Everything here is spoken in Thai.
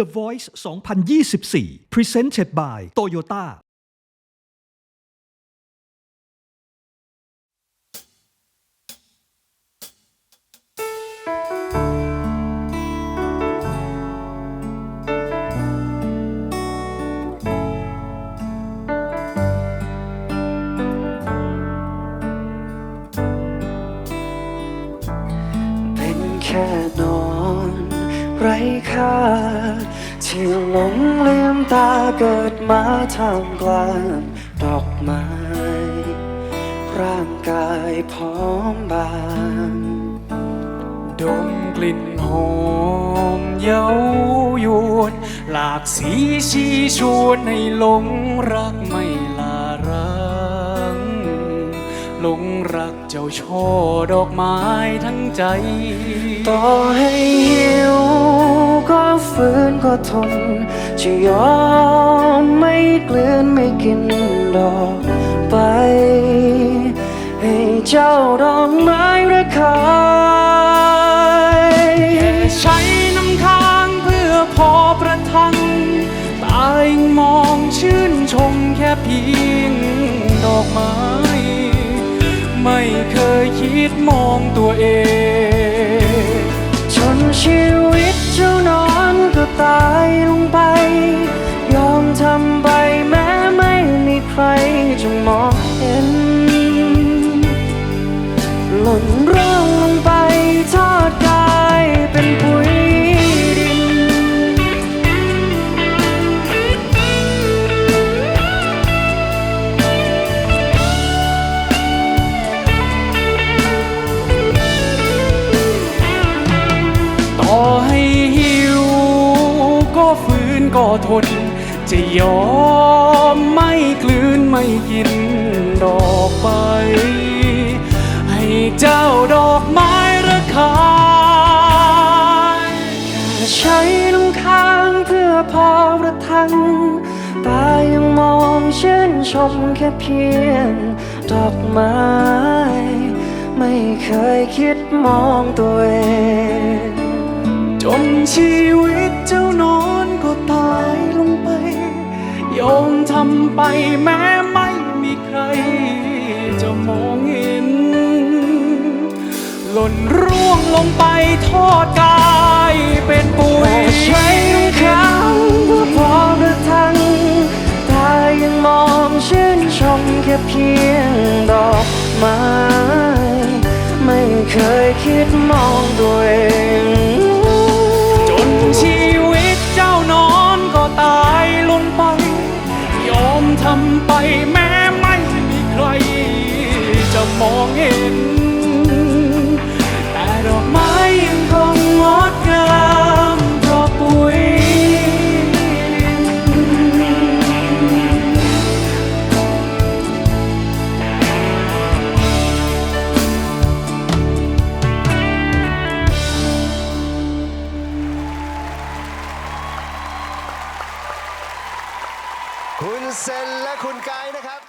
The Voice 2024 Presented by Toyota ไร้ค่า ที่หลงลืมตาเกิดมาท่ามกลางดอกไม้ ร่างกายพร้อมบางดมกลิ่นหอมเย้ายวน หลากสีชีชวนให้หลงรักไม่ลารัง หลงรักเจ้าช่อดอกไม้ทั้งใจ ต่อให้หิวก็ฝืนก็ทน จะยอมไม่กลืนไม่กินดอกไป ให้เจ้าดอกไม้ระคายใช้น้ำค้างเพื่อพอประทัง ตายมองชื่นชมแค่เพียงดอกไม้ ไม่เคยคิดมองตัวเองจนชีวิตเจ้านอนก็ตายลงไป ยอมทำไปแม้ไม่มีใครจะมองเห็นหล่น อให้หิว ก็ฝืนก็ทน จะยอมไม่กลืนไม่กินดอกไป ให้เจ้าดอกไม้ระคายใช้น้ำค้างเพื่อพอประทังตายังมองชื่นชมแค่เพียงดอกไม้ไม่เคยคิดมองตัวเอง จนชีวิตเจ้านอนก็ตายลงไปยอมทำไปแม้ไม่มีใครจะมองเห็น หล่นร่วงลงไปทอดกายเป็นปุ๋ยใช้น้ำค้างเพื่อพอประทังตายังมองชื่นชมแค่เพียงดอกไม้ ไม่เคยคิดมองตัวเอง เห็น แต่ดอกไม้ยังคงงดงามเพราะปุ๋ยคุณเซนและคุณไกด์นะครับ